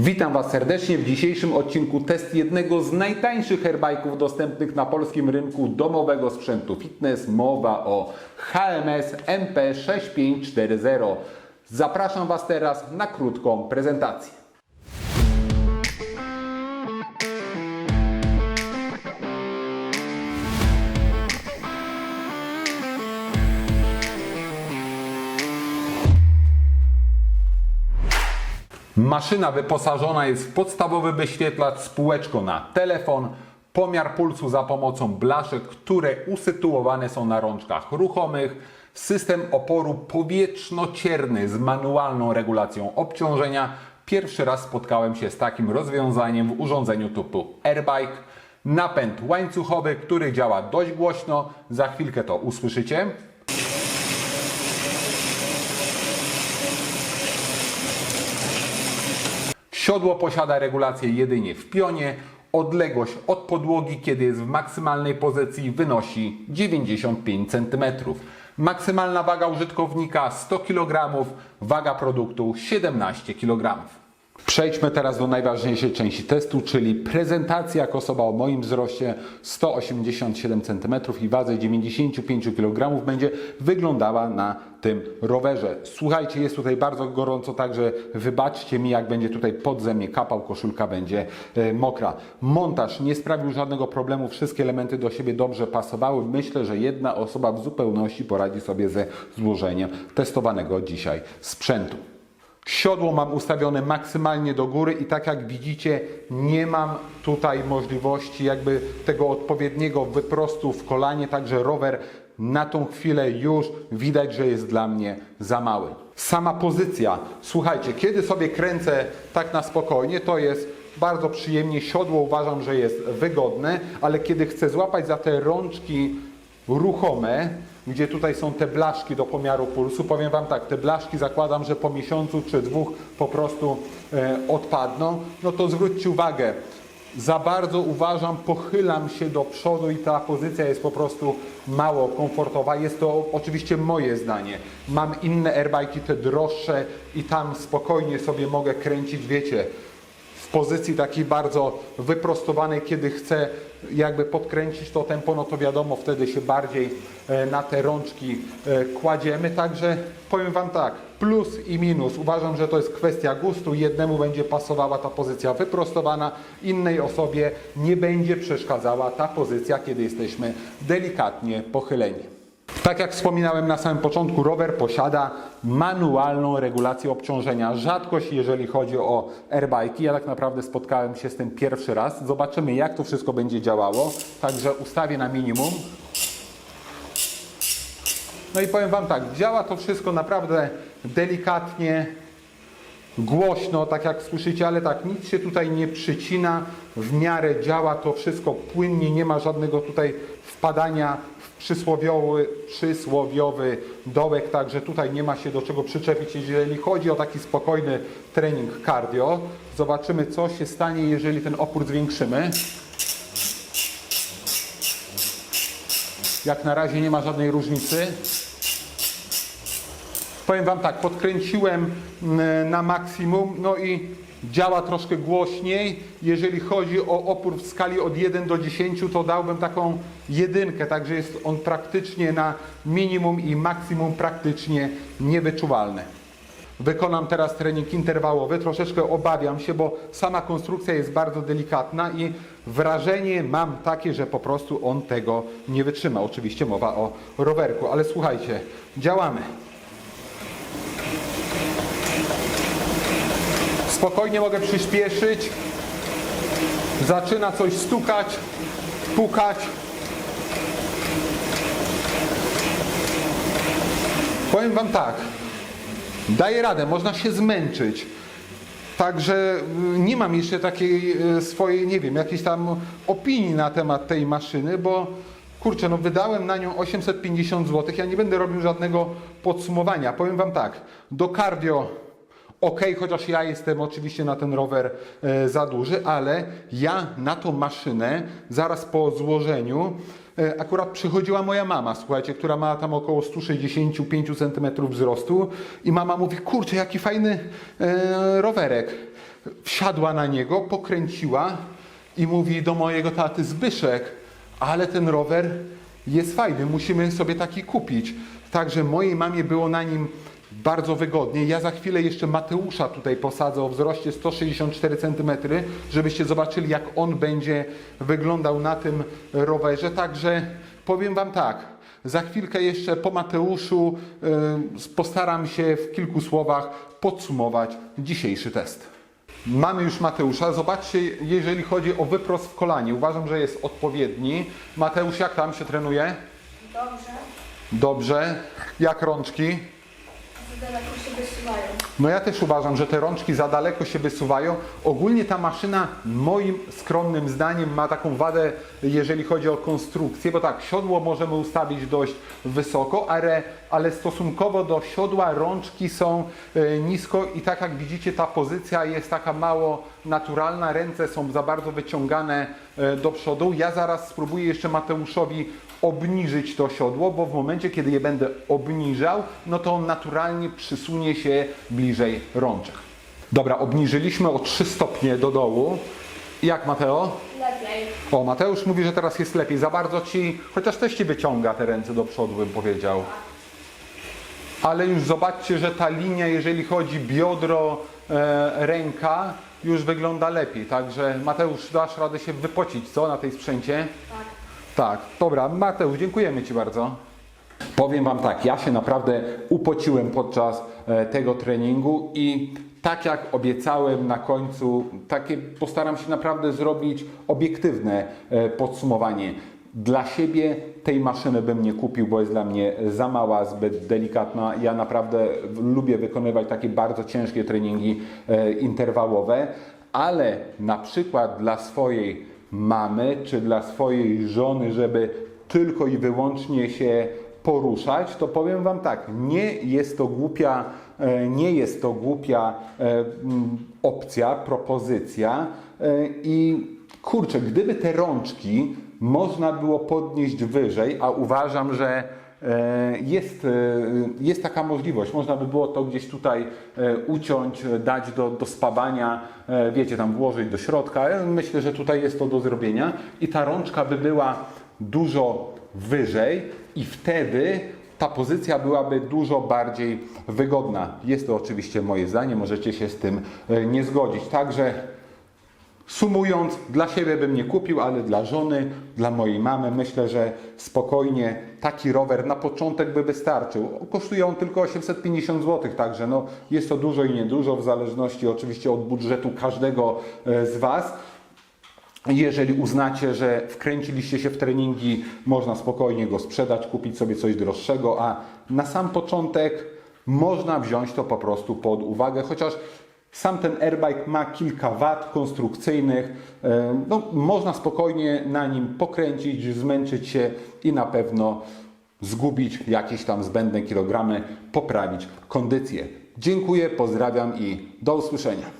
Witam Was serdecznie w dzisiejszym odcinku test jednego z najtańszych airbike'ów dostępnych na polskim rynku domowego sprzętu fitness. Mowa o HMS MP6540. Zapraszam Was teraz na krótką prezentację. Maszyna wyposażona jest w podstawowy wyświetlacz z na telefon, pomiar pulsu za pomocą blaszek, które usytuowane są na rączkach ruchomych, system oporu powietrzno-cierny z manualną regulacją obciążenia. Pierwszy raz spotkałem się z takim rozwiązaniem w urządzeniu typu Airbike. Napęd łańcuchowy, który działa dość głośno, za chwilkę to usłyszycie. Siodło posiada regulację jedynie w pionie. Odległość od podłogi, kiedy jest w maksymalnej pozycji, wynosi 95 cm. Maksymalna waga użytkownika 100 kg, waga produktu 17 kg. Przejdźmy teraz do najważniejszej części testu, czyli prezentacja jak osoba o moim wzroście 187 cm i wadze 95 kg będzie wyglądała na tym rowerze. Słuchajcie, jest tutaj bardzo gorąco, także wybaczcie mi, jak będzie tutaj podzemie mnie kapał, koszulka będzie e, mokra. Montaż nie sprawił żadnego problemu, wszystkie elementy do siebie dobrze pasowały. Myślę, że jedna osoba w zupełności poradzi sobie ze złożeniem testowanego dzisiaj sprzętu. Siodło mam ustawione maksymalnie do góry i tak jak widzicie, nie mam tutaj możliwości jakby tego odpowiedniego wyprostu w kolanie, także rower na tą chwilę już widać, że jest dla mnie za mały. Sama pozycja, słuchajcie, kiedy sobie kręcę tak na spokojnie, to jest bardzo przyjemnie. Siodło uważam, że jest wygodne, ale kiedy chcę złapać za te rączki ruchome, gdzie tutaj są te blaszki do pomiaru pulsu. Powiem Wam tak, te blaszki zakładam, że po miesiącu czy dwóch po prostu e, odpadną. No to zwróćcie uwagę, za bardzo uważam, pochylam się do przodu i ta pozycja jest po prostu mało komfortowa. Jest to oczywiście moje zdanie. Mam inne airbike'i, te droższe i tam spokojnie sobie mogę kręcić, wiecie, w pozycji takiej bardzo wyprostowanej, kiedy chcę jakby podkręcić to tempo, no to wiadomo, wtedy się bardziej e, na te rączki e, kładziemy. Także powiem Wam tak, plus i minus. Uważam, że to jest kwestia gustu. Jednemu będzie pasowała ta pozycja wyprostowana, innej osobie nie będzie przeszkadzała ta pozycja, kiedy jesteśmy delikatnie pochyleni. Tak jak wspominałem na samym początku, rower posiada manualną regulację obciążenia. Rzadkość, jeżeli chodzi o airbike'i. Ja tak naprawdę spotkałem się z tym pierwszy raz. Zobaczymy, jak to wszystko będzie działało. Także ustawię na minimum. No i powiem Wam tak, działa to wszystko naprawdę delikatnie, głośno, tak jak słyszycie, ale tak, nic się tutaj nie przycina, w miarę działa to wszystko płynnie, nie ma żadnego tutaj wpadania w przysłowiowy, przysłowiowy dołek, także tutaj nie ma się do czego przyczepić, jeżeli chodzi o taki spokojny trening cardio. Zobaczymy, co się stanie, jeżeli ten opór zwiększymy. Jak na razie nie ma żadnej różnicy. Powiem Wam tak, podkręciłem mm, na maksimum, no i działa troszkę głośniej. Jeżeli chodzi o opór w skali od 1 do 10, to dałbym taką jedynkę, także jest on praktycznie na minimum i maksimum praktycznie niewyczuwalny. Wykonam teraz trening interwałowy. Troszeczkę obawiam się, bo sama konstrukcja jest bardzo delikatna i wrażenie mam takie, że po prostu on tego nie wytrzyma. Oczywiście mowa o rowerku, ale słuchajcie, działamy. Spokojnie mogę przyspieszyć. Zaczyna coś stukać, pukać. Powiem Wam tak. Daję radę, można się zmęczyć. Także y, nie mam jeszcze takiej y, swojej, nie wiem, jakiejś tam opinii na temat tej maszyny, bo kurczę, no wydałem na nią 850 zł. Ja nie będę robił żadnego podsumowania. Powiem Wam tak, do cardio ok, chociaż ja jestem oczywiście na ten rower e, za duży, ale ja na tą maszynę zaraz po złożeniu e, akurat przychodziła moja mama, słuchajcie, która ma tam około 165 cm wzrostu i mama mówi, kurczę, jaki fajny e, rowerek. wsiadła na niego, pokręciła i mówi do mojego taty Zbyszek, ale ten rower jest fajny, musimy sobie taki kupić. Także mojej mamie było na nim bardzo wygodnie. Ja za chwilę jeszcze Mateusza tutaj posadzę o wzroście 164 cm, żebyście zobaczyli, jak on będzie wyglądał na tym rowerze. Także powiem Wam tak, za chwilkę jeszcze po Mateuszu y, postaram się w kilku słowach podsumować dzisiejszy test. Mamy już Mateusza. Zobaczcie, jeżeli chodzi o wyprost w kolanie. Uważam, że jest odpowiedni. Mateusz, jak tam się trenuje? Dobrze. Dobrze. Jak rączki? Daleko się wysuwają. No ja też uważam, że te rączki za daleko się wysuwają. Ogólnie ta maszyna moim skromnym zdaniem ma taką wadę, jeżeli chodzi o konstrukcję, bo tak, siodło możemy ustawić dość wysoko, ale, ale stosunkowo do siodła rączki są e, nisko i tak jak widzicie ta pozycja jest taka mało naturalna, ręce są za bardzo wyciągane e, do przodu. Ja zaraz spróbuję jeszcze Mateuszowi obniżyć to siodło, bo w momencie, kiedy je będę obniżał, no to on naturalnie przysunie się bliżej rączek. Dobra, obniżyliśmy o 3 stopnie do dołu. Jak Mateo? Lepiej. O, Mateusz mówi, że teraz jest lepiej. Za bardzo ci, chociaż też ci wyciąga te ręce do przodu, bym powiedział. Ale już zobaczcie, że ta linia, jeżeli chodzi biodro, e, ręka, już wygląda lepiej. Także Mateusz, dasz radę się wypocić, co, na tej sprzęcie? Tak. Tak, dobra, Mateusz, dziękujemy Ci bardzo. Powiem Wam tak, ja się naprawdę upociłem podczas e, tego treningu i tak jak obiecałem na końcu, takie postaram się naprawdę zrobić obiektywne e, podsumowanie. Dla siebie tej maszyny bym nie kupił, bo jest dla mnie za mała, zbyt delikatna. Ja naprawdę lubię wykonywać takie bardzo ciężkie treningi e, interwałowe, ale na przykład dla swojej mamy czy dla swojej żony, żeby tylko i wyłącznie się poruszać, to powiem Wam tak, nie jest to głupia, e, nie jest to głupia e, mm, opcja, propozycja. E, i kurczę, gdyby te rączki można było podnieść wyżej, a uważam, że jest, e, jest taka możliwość. Można by było to gdzieś tutaj e, uciąć, e, dać do, do spawania, e, wiecie, tam włożyć do środka. Myślę, że tutaj jest to do zrobienia i ta rączka by była dużo wyżej i wtedy ta pozycja byłaby dużo bardziej wygodna. Jest to oczywiście moje zdanie, możecie się z tym e, nie zgodzić. Także Sumując, dla siebie bym nie kupił, ale dla żony, dla mojej mamy myślę, że spokojnie taki rower na początek by wystarczył. Kosztuje on tylko 850 zł, także no, jest to dużo i niedużo, w zależności oczywiście od budżetu każdego e, z Was. Jeżeli uznacie, że wkręciliście się w treningi, można spokojnie go sprzedać, kupić sobie coś droższego, a na sam początek można wziąć to po prostu pod uwagę, chociaż sam ten airbike ma kilka wad konstrukcyjnych. E, No, można spokojnie na nim pokręcić, zmęczyć się i na pewno zgubić jakieś tam zbędne kilogramy, poprawić kondycję. Dziękuję, pozdrawiam i do usłyszenia.